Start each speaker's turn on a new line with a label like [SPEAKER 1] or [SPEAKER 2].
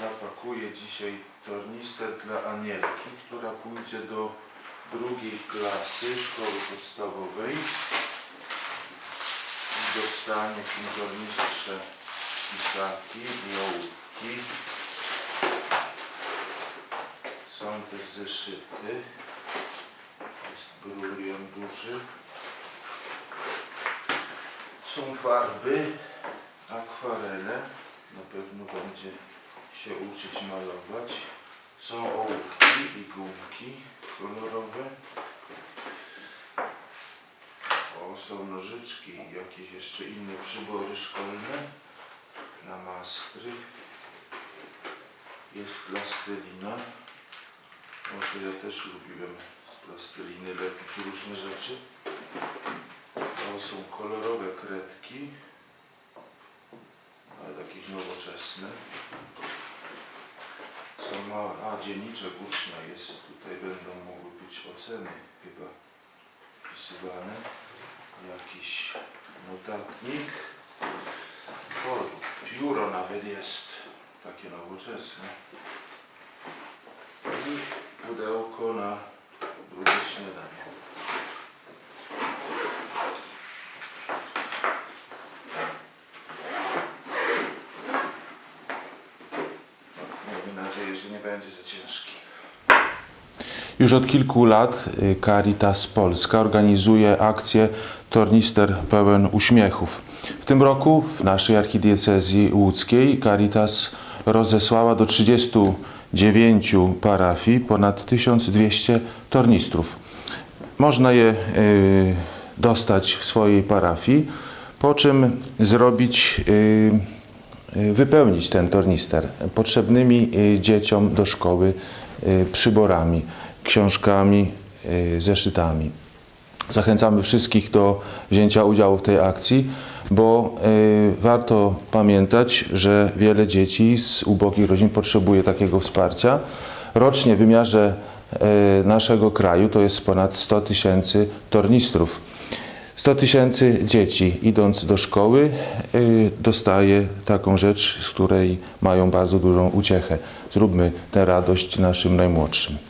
[SPEAKER 1] zapakuję dzisiaj tornister dla Anielki, która pójdzie do drugiej klasy szkoły podstawowej i dostanie w tym tornistrze pisaki i ołówki. Są też zeszyty. Jest brulion duży. Są farby, akwarele. Na pewno będzie się uczyć malować. Są ołówki i gumki kolorowe. O, są nożyczki i jakieś jeszcze inne przybory szkolne. Namastry. Jest plastelina. Może ja też lubiłem z plasteliny lepić różne rzeczy. To są kolorowe kredki. Ale jakieś nowoczesne. Małe, a dzienniczek ucznia jest. Tutaj będą mogły być oceny chyba wpisywane. Jakiś notatnik. O, pióro nawet jest. Takie nowoczesne. I pudełko na Że nie będzie za ciężki.
[SPEAKER 2] Już od kilku lat y, Caritas Polska organizuje akcję Tornister pełen uśmiechów. W tym roku w naszej archidiecezji łódzkiej Caritas rozesłała do 39 parafii ponad 1200 tornistrów. Można je y, dostać w swojej parafii, po czym zrobić, y, wypełnić ten tornister potrzebnymi y, dzieciom do szkoły y, przyborami, książkami, y, zeszytami. Zachęcamy wszystkich do wzięcia udziału w tej akcji, bo y, warto pamiętać, że wiele dzieci z ubogich rodzin potrzebuje takiego wsparcia. Rocznie w wymiarze y, naszego kraju to jest ponad 100 tysięcy tornistrów. 100 tysięcy dzieci idąc do szkoły y, dostaje taką rzecz, z której mają bardzo dużą uciechę. Zróbmy tę radość naszym najmłodszym.